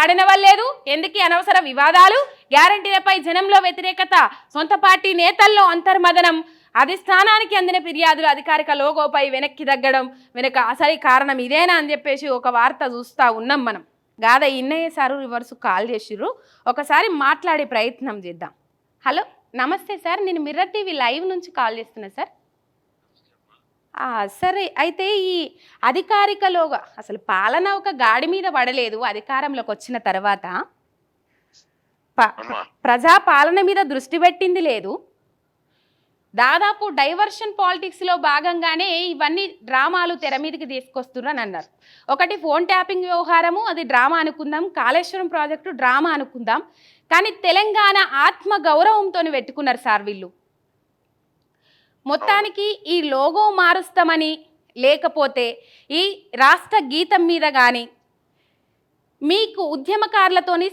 ఆడనవలేదు ఎందుకు ఎందుకీ అనవసర వివాదాలు? గ్యారంటీలపై జనంలో వ్యతిరేకత సొంత పార్టీ నేతల్లో అంతర్మదనం అధిష్టానానికి అందిన ఫిర్యాదులు అధికారిక లోగోపై వెనక్కి తగ్గడం వెనక అసలు కారణం ఇదేనా అని చెప్పేసి ఒక వార్త చూస్తా ఉన్నాం మనం. గాద ఇన్నయ్య సారు రివర్స్ కాల్ చేసిర్రు. ఒకసారి మాట్లాడే ప్రయత్నం చేద్దాం. హలో నమస్తే సార్. నేను మిర్రర్ టీవీ లైవ్ నుంచి కాల్ చేస్తున్నా సార్. సరే. అయితే ఈ అధికారికలోగా అసలు పాలన ఒక గాడి మీద పడలేదు అధికారంలోకి వచ్చిన తర్వాత. ప్రజా పాలన మీద దృష్టి పెట్టింది లేదు. దాదాపు డైవర్షన్ పాలిటిక్స్లో భాగంగానే ఇవన్నీ డ్రామాలు తెర మీదకి తీసుకొస్తున్నారని అన్నారు. ఒకటి ఫోన్ ట్యాపింగ్ వ్యవహారము అది డ్రామా అనుకుందాం. కాళేశ్వరం ప్రాజెక్టు డ్రామా అనుకుందాం. కానీ తెలంగాణ ఆత్మ గౌరవంతో పెట్టుకున్నారు సార్ వీళ్ళు. మొత్తానికి ఈ లోగో మారుస్తామని లేకపోతే ఈ రాష్ట్ర గీతం మీద కానీ మీకు ఉద్యమకారులతోని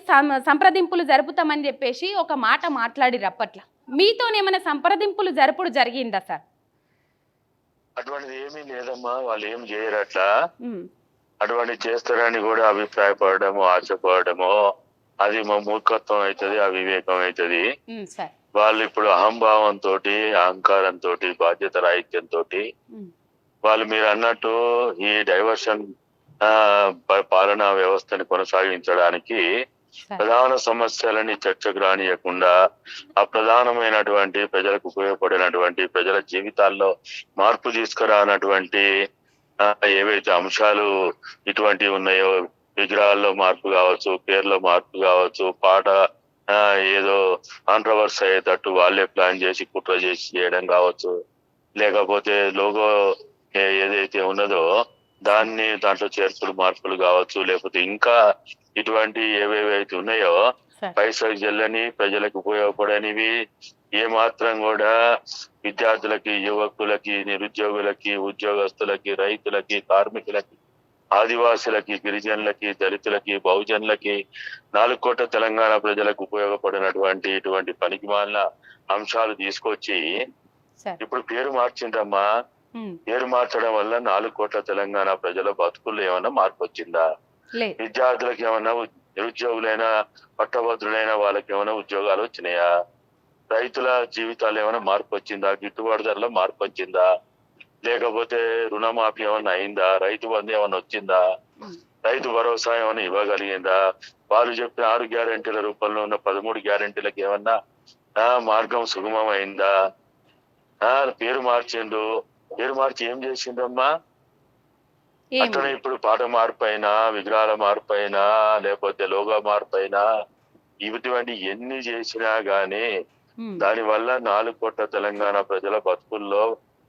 సంప్రదింపులు జరుపుతామని చెప్పేసి ఒక మాట మాట్లాడిరు అప్పట్లో. మీతోనేమైనా సంప్రదింపులు జరుపుడు జరిగిందా సార్? అటువంటిది ఏమీ లేదమ్మా వాళ్ళు ఏం చేయరు అట్లా. అటువంటి చేస్తారని కూడా అభిప్రాయపడము ఆశపడము అది మా మూర్ఖత్వం అవుతుంది అవివేకం అవుతుంది వాళ్ళు ఇప్పుడు అహంభావంతో అహంకారంతో బాధ్యత రాహిత్యంతో వాళ్ళు మీరు అన్నట్టు ఈ డైవర్షన్ పాలనా వ్యవస్థని కొనసాగించడానికి ప్రధాన సమస్యలని చర్చకు రానియకుండా ఆ ప్రధానమైనటువంటి ప్రజలకు ఉపయోగపడినటువంటి ప్రజల జీవితాల్లో మార్పు తీసుకురానటువంటి ఏవైతే అంశాలు ఇటువంటివి ఉన్నాయో విగ్రహాల్లో మార్పు కావచ్చు పేర్లో మార్పు కావచ్చు పాట ఏదో కాంట్రవర్స్ అయ్యేటట్టు వాళ్ళే ప్లాన్ చేసి కుట్ర చేసి చేయడం కావచ్చు. లేకపోతే లోగో ఏదైతే ఉన్నదో దాన్ని దాంట్లో చేర్పులు మార్పులు కావచ్చు. లేకపోతే ఇంకా ఇటువంటి ఏవేవైతే ఉన్నాయో సార్. పైసలు చెల్లని ప్రజలకు ఉపయోగపడనివి ఏ మాత్రం కూడా విద్యార్థులకి యువకులకి నిరుద్యోగులకి ఉద్యోగస్తులకి రైతులకి కార్మికులకి ఆదివాసులకి గిరిజనులకి దళితులకి బహుజనులకి నాలుగు కోట్ల తెలంగాణ ప్రజలకు ఉపయోగపడినటువంటి ఇటువంటి పనికిమాలిన అంశాలు తీసుకొచ్చి ఇప్పుడు పేరు మార్చిందమ్మా పేరు మార్చడం వల్ల నాలుగు కోట్ల తెలంగాణ ప్రజల బతుకుల్లో ఏమన్నా మార్పు వచ్చిందా? విద్యార్థులకు ఏమన్నా ఉ- నిరుద్యోగులైనా పట్టభద్రులైన వాళ్ళకి ఏమైనా ఉద్యోగాలు వచ్చినాయా? రైతుల జీవితాలు ఏమైనా మార్పు వచ్చిందా? గిట్టుబాటు ధరలో మార్పు వచ్చిందా? లేకపోతే రుణమాఫీ ఏమైనా అయిందా? రైతు బంధు ఏమైనా వచ్చిందా? రైతు భరోసా ఏమైనా ఇవ్వగలిగిందా? వాళ్ళు చెప్పిన ఆరు గ్యారెంటీల రూపంలో ఉన్న పదమూడు గ్యారెంటీలకు ఏమన్నా మార్గం సుగమం అయిందా ఆ, పేరు మార్చిండు పేరు మార్చి ఏం చేసిండమ్మా అట్లనే ఇప్పుడు పాట మార్పు అయినా విగ్రహాల మార్పు అయినా లేకపోతే లోగో మార్పు అయినా ఇటువంటి ఎన్ని చేసినా గానీ దాని వల్ల నాలుగు కోట్ల తెలంగాణ ప్రజల బతుకుల్లో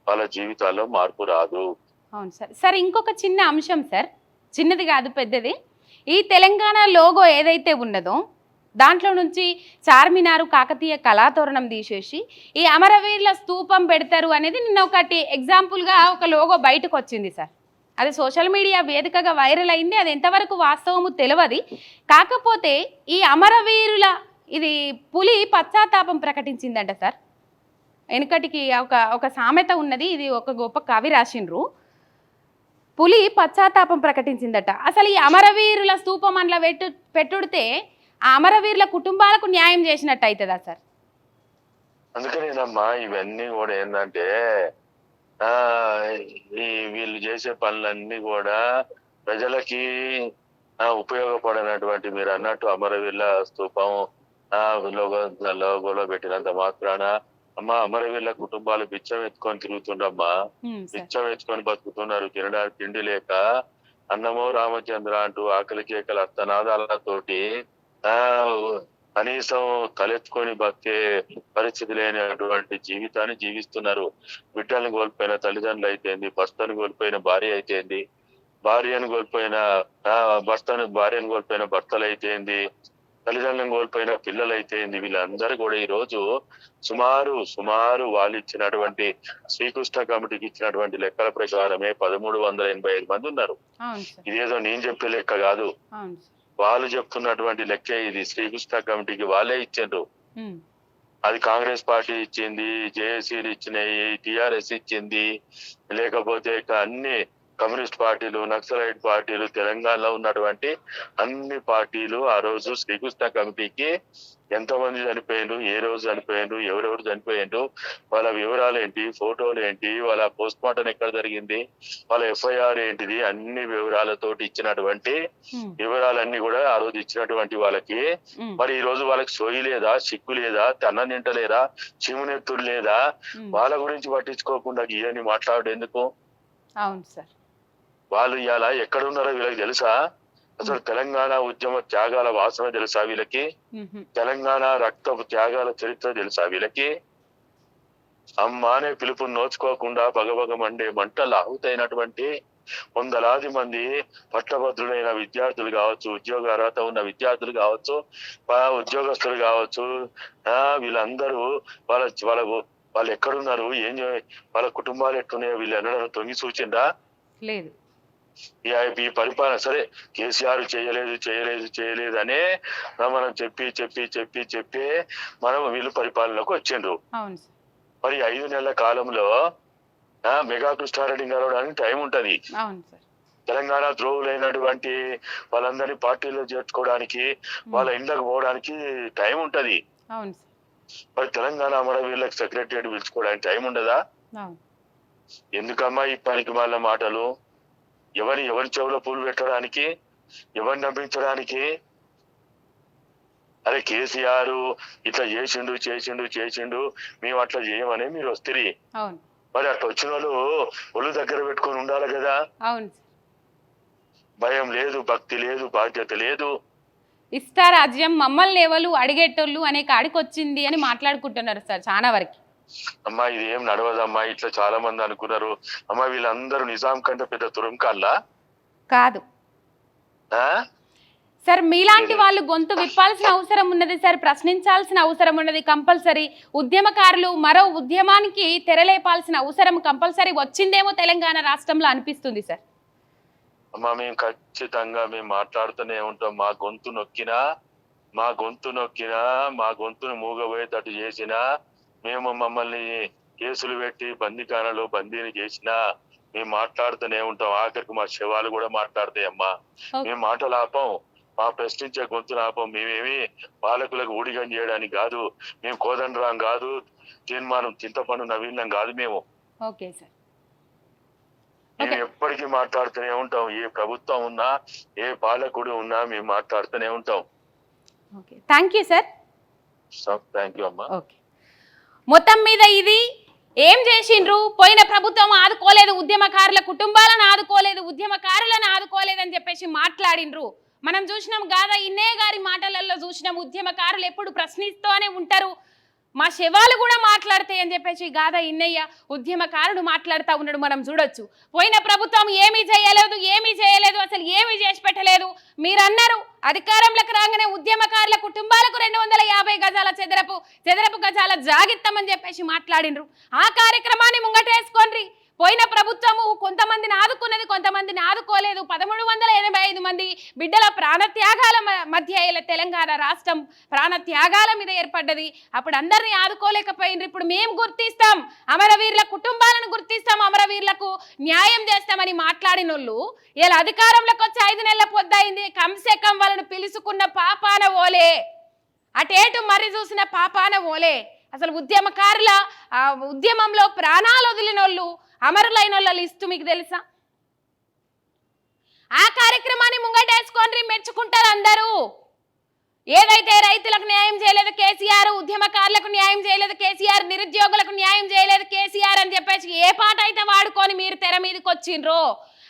వాళ్ళ జీవితాల్లో మార్పు రాదు. అవును సార్. సార్ ఇంకొక చిన్న అంశం సార్. చిన్నది కాదు పెద్దది. ఈ తెలంగాణ లోగో ఏదైతే ఉన్నదో దాంట్లో నుంచి చార్మినారు కాకతీయ కళాతోరణం తీసేసి ఈ అమరవీరుల స్తూపం పెడతారు అనేది నిన్న ఒకటి ఎగ్జాంపుల్గా ఒక లోగో బయటకు వచ్చింది సార్. అది సోషల్ మీడియా వేదికగా వైరల్ అయింది. అది ఎంతవరకు వాస్తవము తెలియదు కాకపోతే ఈ అమరవీరుల ఇది పులి పశ్చాత్తాపం ప్రకటించిందంట సార్. వెనుకటికి ఒక ఒక సామెత ఉన్నది ఇది ఒక గొప్ప కవి రాసిండ్రు. పులి పశ్చాత్తాపం ప్రకటించిందట. అసలు ఈ అమరవీరుల స్తూపం అందులో పెట్టు పెట్టుడితే ఆ అమరవీరుల కుటుంబాలకు న్యాయం చేసినట్టు అవుతుందా సార్? అందుకనేనమ్మా ఇవన్నీ కూడా ఏంటంటే ఆ ఈ వీళ్ళు చేసే పనులన్నీ కూడా ప్రజలకి ఉపయోగపడినటువంటి మీరు అన్నట్టు అమరవీరుల స్తూపం లోగో లోగోలో పెట్టినంత మాత్రాన అమ్మ అమరవీరుల కుటుంబాలు బిచ్చం ఎత్తుకొని తిరుగుతుండమ్మా. బిచ్చం ఎత్తుకొని బతుకుతున్నారు తినడానికి తిండి లేక అన్నమో రామచంద్ర అంటూ ఆకలి కేకల అర్థనాదాలతోటి ఆ కనీసం తలెత్తుకొని బతికే పరిస్థితి లేనటువంటి జీవితాన్ని జీవిస్తున్నారు. బిడ్డలను కోల్పోయిన తల్లిదండ్రులు అయితేంది భర్తను కోల్పోయిన భార్య అయితేంది భార్యను కోల్పోయిన భర్తను భార్యను కోల్పోయిన భర్తలు అయితేంది తల్లిదండ్రులను కోల్పోయిన పిల్లలు అయితేంది వీళ్ళందరూ కూడా ఈ రోజు సుమారు సుమారు వాళ్ళు ఇచ్చినటువంటి శ్రీకృష్ణ కమిటీకి ఇచ్చినటువంటి లెక్కల ప్రకారమే పదమూడు వందల ఎనభై ఐదు మంది ఉన్నారు. ఇదేదో నేను చెప్పే లెక్క కాదు. వాళ్ళు చెప్తున్నటువంటి లెక్కే ఇది. శ్రీకృష్ణ కమిటీకి వాళ్ళే ఇచ్చిండ్రు. అది కాంగ్రెస్ పార్టీ ఇచ్చింది జేఏసీలు ఇచ్చినాయి టిఆర్ఎస్ ఇచ్చింది లేకపోతే ఇక అన్ని కమ్యూనిస్ట్ పార్టీలు నక్సలైట్ పార్టీలు తెలంగాణలో ఉన్నటువంటి అన్ని పార్టీలు ఆ రోజు శ్రీకృష్ణ కమిటీకి ఎంతమంది చనిపోయిండు ఏ రోజు చనిపోయిండు ఎవరెవరు చనిపోయిండు వాళ్ళ వివరాలు ఏంటి ఫోటోలు ఏంటి వాళ్ళ పోస్ట్ మార్టం ఎక్కడ జరిగింది వాళ్ళ ఎఫ్ఐఆర్ ఏంటిది అన్ని వివరాలతోటి ఇచ్చినటువంటి వివరాలన్నీ కూడా ఆ రోజు ఇచ్చినటువంటి వాళ్ళకి. మరి ఈ రోజు వాళ్ళకి సోయి లేదా సిగ్గు లేదా తన్న నింటలేదా చిమునెత్తులు లేదా. వాళ్ళ గురించి పట్టించుకోకుండా ఇవన్నీ మాట్లాడేందుకు? అవును సార్. వాళ్ళు ఇవాళ ఎక్కడున్నారో వీళ్ళకి తెలుసా? అసలు తెలంగాణ ఉద్యమ త్యాగాల వాసన తెలుసా వీళ్ళకి? తెలంగాణ రక్త త్యాగాల చరిత్ర తెలుసా వీళ్ళకి? అమ్మ అనే పిలుపు నోచుకోకుండా బగబగ మండే మంటలు ఆహుతైనటువంటి వందలాది మంది పట్టభద్రులైన విద్యార్థులు కావచ్చు ఉద్యోగ అర్హత ఉన్న విద్యార్థులు కావచ్చు ఉద్యోగస్తులు కావచ్చు ఆ వీళ్ళందరూ వాళ్ళ వాళ్ళ వాళ్ళు ఎక్కడున్నారు? ఏం వాళ్ళ కుటుంబాలు ఎట్టున్నాయో వీళ్ళు ఎన్నడూ తొంగి చూచిందా లేదు. ఈ పరిపాలన సరే కేసీఆర్ చేయలేదు చేయలేదు చేయలేదు అనే మనం చెప్పి చెప్పి చెప్పి చెప్పి మనం వీళ్ళు పరిపాలనలోకి వచ్చిండ్రు. మరి ఐదు నెలల కాలంలో మెగా కృష్ణారెడ్డి గెలవడానికి టైం ఉంటది. తెలంగాణ ద్రోవులైనటువంటి వాళ్ళందరినీ పార్టీలో చేర్చుకోవడానికి వాళ్ళ ఇండ్లకు పోవడానికి టైం ఉంటది. మరి తెలంగాణ అమరవీరులకు సెక్రటరియట్ పిలుచుకోవడానికి టైం ఉండదా? ఎందుకమ్మా ఈ పనికి వాళ్ళ మాటలు? ఎవరి ఎవరి చెవులో పూలు పెట్టడానికి ఎవరిని నమ్మించడానికి? అరే కేసీఆర్ ఇట్లా చేసిండు చేసిండు చేసిండు మేము అట్లా చేయమని మీరు వస్తుంది అవును. మరి అట్లా వచ్చిన వాళ్ళు ఒళ్ళు దగ్గర పెట్టుకొని ఉండాలి కదా. భయం లేదు భక్తి లేదు బాధ్యత లేదు. ఇష్టారాజ్యం మమ్మల్ని ఎవరు అడిగేటోళ్ళు అనే కాడికి వచ్చింది అని మాట్లాడుకుంటున్నారు సార్ చాలా వరకు. అమ్మా ఇది ఏం నడవదమ్మా ఇట్లా చాలా మంది అనుకున్నారు. అమ్మా వీళ్ళందరూ నిజాం కంటే పెద్ద తురుంకాల్లా కాదు. ఆ? సార్ మీలాంటి వాళ్ళు గొంతు విప్పాల్సిన అవసరం ఉన్నది సార్ ప్రశ్నించాల్సిన అవసరం ఉన్నది కంపల్సరీ. ఉద్యమకారులు మరో ఉద్యమానికి తెరలేపాల్సిన అవసరం కంపల్సరీ వచ్చిందేమో తెలంగాణ రాష్ట్రంలో అనిపిస్తుంది సార్. అమ్మా మేము ఖచ్చితంగా మేము మాట్లాడుతూనే ఉంటాం. మా గొంతు నొక్కినా మా గొంతు నొక్కినా మా గొంతును మూగబోయేటట్టు చేసినా మేము మమ్మల్ని కేసులు పెట్టి బందీఖానలో బందీని చేసినా మేము మాట్లాడుతూనే ఉంటాం. ఆఖరికి మా శవాలు కూడా మాట్లాడతాయి అమ్మా. ఓకే. మేము మాటలు ఆపం. మా ప్రశ్నించే గొంతులు ఆపం. మేమేమి పాలకులకు ఊడిగం చేయడానికి కాదు. మేము కోదండరాం కాదు. తీర్మానం చింతపండు నవీనం కాదు మేము. Okay sir. మేము. ఎప్పటికీ మాట్లాడుతూనే ఉంటాం. ఏ ప్రభుత్వం ఉన్నా ఏ పాలకుడు ఉన్నా మేము మాట్లాడుతూనే ఉంటాం. Thank you sir. Thank you అమ్మా. ఓకే. మొత్తం మీద ఇది ఏం చేసిండ్రు? పోయిన ప్రభుత్వం ఆదుకోలేదు ఉద్యమకారుల కుటుంబాలను ఆదుకోలేదు ఉద్యమకారులను ఆదుకోలేదు అని చెప్పేసి మాట్లాడిండ్రు. మనం చూసినాం గాదా ఇన్నే గారి మాటలలో చూసినాం ఉద్యమకారులు ఎప్పుడు ప్రశ్నిస్తూనే ఉంటారు. మా శవాలు కూడా మాట్లాడతాయి అని చెప్పేసి గాథ ఇన్నయ్య ఉద్యమకారుడు మాట్లాడుతూ ఉన్నాడు. మనం చూడొచ్చు. పోయిన ప్రభుత్వం ఏమీ చేయలేదు ఏమీ చేయలేదు అసలు ఏమీ చేసి పెట్టలేదు. మీరన్నారు అధికారంలోకి రాగానే ఉద్యమకారుల కుటుంబాలకు రెండు వందల యాభై గజాల చెదరపు చెదరపు గజాల జాగిత్తమని చెప్పేసి మాట్లాడిండ్రు. ఆ కార్యక్రమాన్ని ముంగటేసుకోండి పోయిన ప్రభుత్వము కొంతమందిని ఆదుకున్నది కొంతమందిని ఆదుకోలేదు. పదమూడు వందల ఎనభై మంది బిడ్డల ప్రాణత్యాగాల మ- మధ్య ఇలా తెలంగాణ రాష్ట్రం ప్రాణత్యాగాల మీద ఏర్పడ్డది. అప్పుడు అందరినీ ఆదుకోలేకపోయిండ్రు ఇప్పుడు మేము గుర్తిస్తాం. అమరవీరుల కుటుంబాలను గుర్తిస్తాం. అమరవీరులకు న్యాయం చేస్తామని మాట్లాడిన వాళ్ళు ఇలా అధికారంలోకి వచ్చి ఐదు నెలల పొద్దయింది. కంసే కం వాళ్ళను పిలుచుకున్న పాపాన ఓలే. అటేటు మర్రి చూసిన పాపాన ఓలే. అసలు ఉద్యమకారుల ఉద్యమంలో ప్రాణాలు వదిలిన వాళ్ళు అమరులైన వాళ్ళ లిస్టు మీకు తెలుసా? ఆ కార్యక్రమాన్ని ముంగటేసుకోండి మెచ్చుకుంటారు అందరూ. ఏదైతే రైతులకు న్యాయం చేయలేదు కేసీఆర్ ఉద్యమకారులకు న్యాయం చేయలేదు కేసీఆర్ నిరుద్యోగులకు న్యాయం చేయలేదు కేసీఆర్ అని చెప్పేసి ఏ పాట అయితే వాడుకొని మీరు తెర మీదకి వచ్చిండ్రో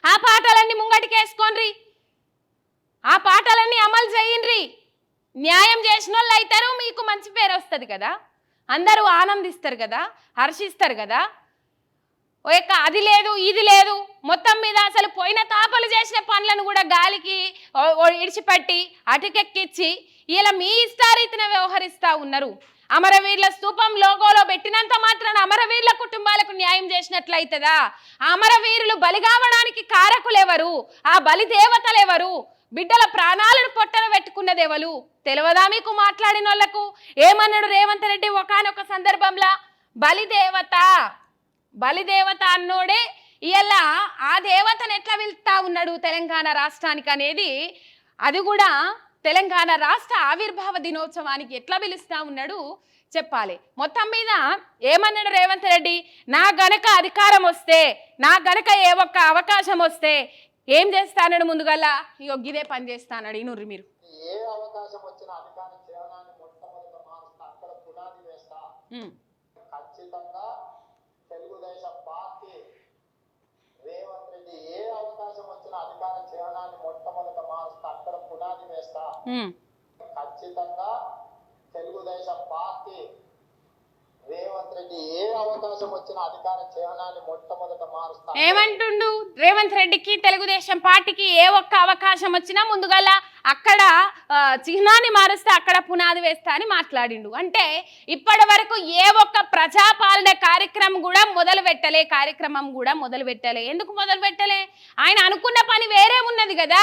ఆ పాటలన్నీ ముంగటికేసుకోండి ఆ పాటలన్నీ అమలు చేయండి న్యాయం చేసిన వాళ్ళు అవుతారు మీకు మంచి పేరు వస్తుంది కదా. అందరూ ఆనందిస్తారు కదా హర్షిస్తారు కదా. యొక్క అది లేదు ఇది లేదు. మొత్తం మీద అసలు పోయిన తాపలు చేసిన పనులను కూడా గాలికి ఇడిచిపెట్టి అటుకెక్కిచ్చి ఇలా మీ ఇష్టారీతిన వ్యవహరిస్తూ ఉన్నారు. అమరవీరుల స్థూపం లోగోలో పెట్టినంత మాత్రాన అమరవీరుల కుటుంబాలకు న్యాయం చేసినట్లయితదా? అమరవీరులు బలిగావడానికి కారకులు కారకులెవరు? ఆ బలి దేవతలెవరు? బిడ్డల ప్రాణాలను పొట్టన పెట్టుకున్నది ఎవరు తెలియదా మీకు మాట్లాడిన వాళ్ళకు ఏమన్నాడు రేవంత్ రెడ్డి ఒకానొక సందర్భంలో? బలిదేవత బలిదేవత అన్నోడే ఇలా ఆ దేవతను ఎట్లా వెళ్తా ఉన్నాడు తెలంగాణ రాష్ట్రానికి అనేది? అది కూడా తెలంగాణ రాష్ట్ర ఆవిర్భావ దినోత్సవానికి ఎట్లా పిలుస్తా ఉన్నాడు? చెప్పాలి. మొత్తం మీద ఏమన్నాడు రేవంత్ రెడ్డి? నా గనక అధికారం వస్తే నా గనక ఏ ఒక్క అవకాశం వస్తే ఏం చేస్తానడు ముందుగల్లా ఇగో గిదే పని చేస్తానడు ఇనుర్రి మీరు. ఏ అవకాశం వచ్చినా అధికారం చేయడానికి మొట్టమొదట మారుస్తా. అక్కడ పునాది వేస్తా ఉమ్, ఖచ్చితంగా తెలుగుదేశం పార్టీ రేవంత్ రెడ్డి ఏ అవకాశం వచ్చినా అధికారం చేయడానికి మొట్టమొదట మారుస్తా అక్కడ పునాది వేస్తా. ఖచ్చితంగా తెలుగుదేశం పార్టీ రేవంత్ రెడ్డి ఏ అవకాశం వచ్చినా అధికార చేయడానికి మొట్టమొదట మారుస్తా ఏమంటుండు? రేవంత్ రెడ్డికి తెలుగుదేశం పార్టీకి ఏ ఒక్క అవకాశం వచ్చినా ముందుగల అక్కడ చిహ్నాన్ని మారుస్తే అక్కడ పునాది వేస్తా అని మాట్లాడిండు. అంటే ఇప్పటి వరకు ఏ ఒక్క ప్రజాపాలన కార్యక్రమం కూడా మొదలు పెట్టలే కార్యక్రమం కూడా మొదలు పెట్టలే. ఎందుకు మొదలు పెట్టలే? ఆయన అనుకున్న పని వేరే ఉన్నది కదా.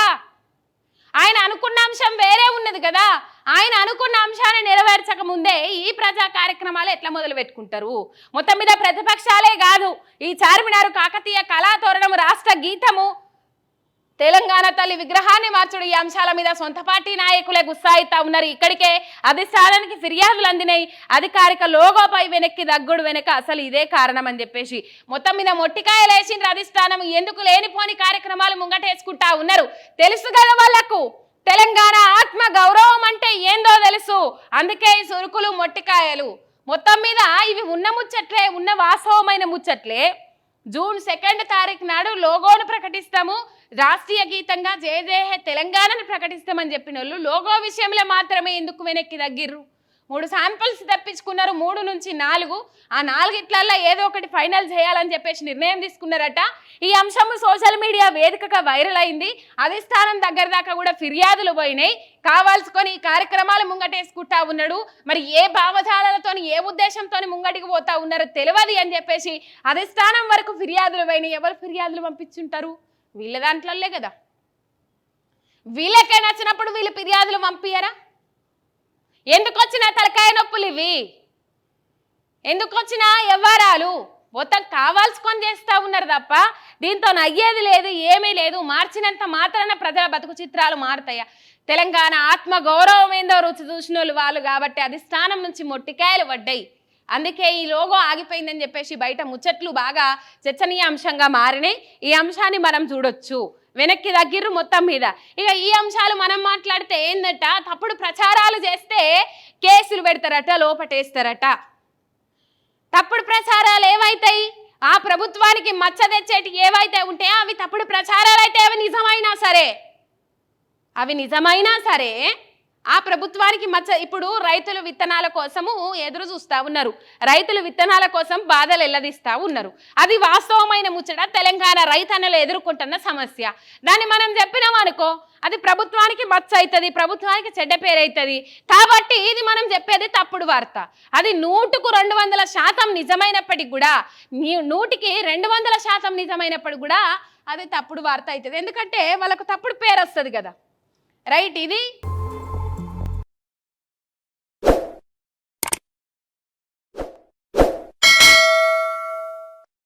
ఆయన అనుకున్న అంశం వేరే ఉన్నది కదా. ఆయన అనుకున్న అంశాన్ని నెరవేర్చక ముందే ఈ ప్రజా కార్యక్రమాలు ఎట్లా మొదలు పెట్టుకుంటారు? మొత్తం మీద ప్రతిపక్షాలే కాదు ఈ చార్మినారు కాకతీయ కళాతోరణం రాష్ట్ర గీతము తెలంగాణ తల్లి విగ్రహాన్ని మార్చుడు ఈ అంశాల మీద సొంత పార్టీ నాయకులే గుస్సాయితా ఉన్నారు. ఇక్కడికే అధిష్టానానికి ఫిర్యాదులు అందినాయి అధికారిక లోగోపై వెనక్కి దగ్గుడు వెనక అసలు ఇదే కారణం అని చెప్పేసి మొత్తం మీద మొట్టికాయలేసిండ్రు అధిష్టానం ఎందుకు లేనిపోని కార్యక్రమాలు ముంగటేసుకుంటా ఉన్నారు? తెలుసు కదా వాళ్ళకు? తెలంగాణ ఆత్మ గౌరవం అంటే ఏందో తెలుసు. అందుకే ఈ సురుకులు మొట్టికాయలు. మొత్తం మీద ఇవి ఉన్న ముచ్చట్లే ఉన్న వాస్తవమైన ముచ్చట్లే. జూన్ సెకండ్ తారీఖు నాడు లోగోను ప్రకటిస్తాము. రాష్ట్రీయ గీతంగా జయ జయ తెలంగాణను ప్రకటిస్తామని చెప్పిన వాళ్ళు లోగో విషయంలో మాత్రమే ఎందుకు వెనక్కి తగ్గిర్రు? మూడు శాంపిల్స్ తెప్పించుకున్నారు మూడు నుంచి నాలుగు. ఆ నాలుగిట్లల్లో ఏదో ఒకటి ఫైనల్ చేయాలని చెప్పేసి నిర్ణయం తీసుకున్నారట. ఈ అంశం సోషల్ మీడియా వేదికగా వైరల్ అయింది. అధిష్టానం దగ్గర దాకా కూడా ఫిర్యాదులు పోయినాయి. కావాల్సుకొని ఈ కార్యక్రమాలు ముంగటేసుకుంటా ఉన్నాడు. మరి ఏ భావజాలతో ఏ ఉద్దేశంతో ముంగటికి పోతా ఉన్నారో తెలియదు అని చెప్పేసి అధిష్టానం వరకు ఫిర్యాదులు పోయినాయి. ఎవరు ఫిర్యాదులు పంపించుంటారు? వీళ్ళ దాంట్లోనే కదా. వీళ్ళకే నచ్చినప్పుడు వీళ్ళు ఫిర్యాదులు పంపించరా ఎందుకు వచ్చిన తలకాయ నొప్పులు ఇవి? ఎందుకు వచ్చిన వ్యవహారాలు? మొత్తం కావాల్సుకొని చేస్తూ ఉన్నారు తప్ప దీంతో అయ్యేది లేదు ఏమీ లేదు. మార్చినంత మాత్రాన ప్రజల బతుకు చిత్రాలు మారుతాయా? తెలంగాణ ఆత్మ గౌరవం ఏందో రుచి చూసిన వాళ్ళు వాళ్ళు కాబట్టి అధిష్టానం నుంచి మొట్టికాయలు పడ్డాయి. అందుకే ఈ లోగో ఆగిపోయిందని చెప్పేసి బయట ముచ్చట్లు బాగా చర్చనీయాంశంగా మారినాయి. ఈ అంశాన్ని మనం చూడొచ్చు. వెనక్కి దగ్గిర్రు మొత్తం మీద. ఇక ఈ అంశాలు మనం మాట్లాడితే ఏందట? తప్పుడు ప్రచారాలు చేస్తే పెడతారట లోపటేస్తారట. తప్పుడు ప్రచారాలు ఏవైతాయి? ఆ ప్రభుత్వానికి మచ్చ తెచ్చేటి ఏవైతే ఉంటాయో అవి తప్పుడు ప్రచారాలు అయితే అవి నిజమైనా సరే. అవి నిజమైనా సరే ఆ ప్రభుత్వానికి మచ్చ ఇప్పుడు రైతులు విత్తనాల కోసము ఎదురు చూస్తా ఉన్నారు. రైతులు విత్తనాల కోసం బాధలు ఎల్లదీస్తూ ఉన్నారు. అది వాస్తవమైన ముచ్చట తెలంగాణ రైతన్నలు ఎదుర్కొంటున్న సమస్య. దాన్ని మనం చెప్పినాం అనుకో అది ప్రభుత్వానికి మచ్చ అవుతుంది ప్రభుత్వానికి చెడ్డ పేరు అవుతుంది కాబట్టి ఇది మనం చెప్పేది తప్పుడు వార్త. అది నూటుకు రెండు వందల శాతం నిజమైనప్పటికి కూడా నీ- నూటికి రెండు వందల శాతం నిజమైనప్పటికి కూడా అది తప్పుడు వార్త అవుతుంది ఎందుకంటే వాళ్ళకు తప్పుడు పేరు వస్తుంది కదా. రైట్ ఇది?